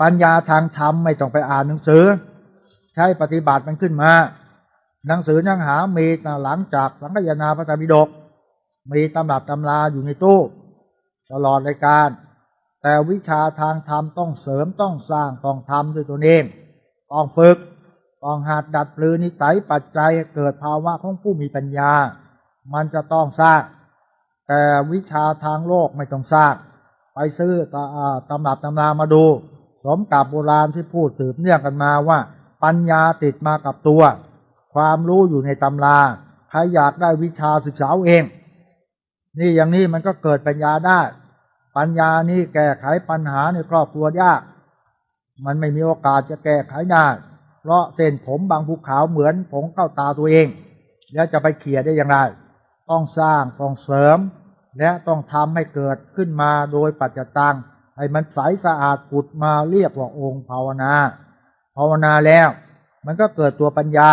ปัญญาทางธรรมไม่ต้องไปอ่านหนังสือ ใช้ปฏิบัติมันขึ้นมา หนังสือยังหามีหลังจากสังคยนาพระธรรมิฎกมีตำรับตำราอยู่ในตู้ ตลอดรายการ แต่วิชาทางธรรมต้องเสริมต้องสร้างต้องทำด้วยตัวเองต้องฝึกต้องหัดดัดปลือนิสัยปัจจัยเกิดภาวะของผู้มีปัญญา มันจะต้องสร้าง แต่วิชาทางโลกไม่ต้องสร้าง ไปซื้อตาอ่าตำรับตำรามาดู สมกับโบราณที่พูดสืบเนื่องกันมาว่า ปัญญาติดมากับตัว ความรู้อยู่ในตำราใครอยากได้วิชาศึกษาเอาเอง นี่อย่างนี้มันก็เกิดปัญญาได้ ปัญญานี่แก้ไขปัญหาในครอบครัวยาก มันไม่มีโอกาสจะแก้ไขได้เพราะเส้นผมบางภูเขาเหมือนผงเข้าตาตัวเอง แล้วจะไปเขี่ยได้อย่างไร ต้องสร้างต้องเสริม และต้องทำให้เกิดขึ้นมาโดยปัจจตัง ให้มันใสสะอาดผุดมาเรียกว่าองค์ภาวนา ภาวนาแล้ว มันก็เกิดตัวปัญญา